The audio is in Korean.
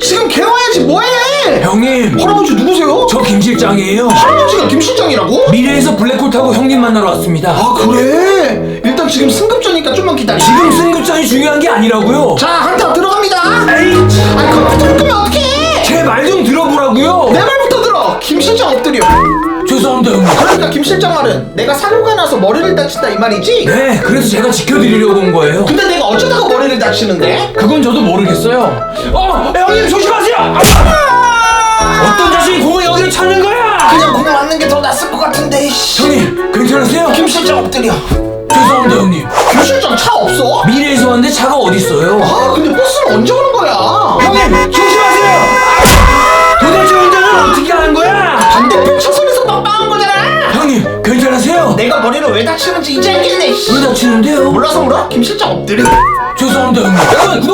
지금 개화야지 뭐해? 형님. 할아버지 누구세요? 저 김 실장이에요. 할아버지가 김 실장이라고? 미래에서 블랙홀 타고 형님 만나러 왔습니다. 아 그래? 일단 지금 승급전이니까 좀만 기다려. 지금 승급전이 중요한 게 아니라고요. 자 한타 들어갑니다. 에이 아니 컴퓨터를 끄면 어떡해? 제 말 좀 들어보라고요. 내 말부터 들어. 김 실장 엎드려. 죄송합니다 형님. 그러니까 김 실장 말은 내가 사고가 나서 머리를 다친다 이 말이지? 네 그래서 제가 지켜드리려고 온 거예요. 근데 내가 어쩌다가 다치는데? 그건 저도 모르겠어요 어 형님 조심하세요 아! 어떤 자식이 공을 여기로 찾는 거야 그냥 공 맞는 게 더 낫을 것 같은데. 형님 괜찮으세요? 김 실장 엎드려 죄송합니다 형님 김 실장 차 없어? 미래에서 왔는데 차가 어딨어요 아 근데 버스는 언제 오는 거야? 형님 조심하세요 아! 도대체 운전을 어떻게 하는 거야 반대편 차선에서 빵빵한 거잖아 형님 괜찮으세요? 내가 머리를 왜 다치는지 이제 알겠네 씨. 왜 다치는데요? 몰라서 물어? 김 실장 엎드려 죄송합니다 형님 여러분 구독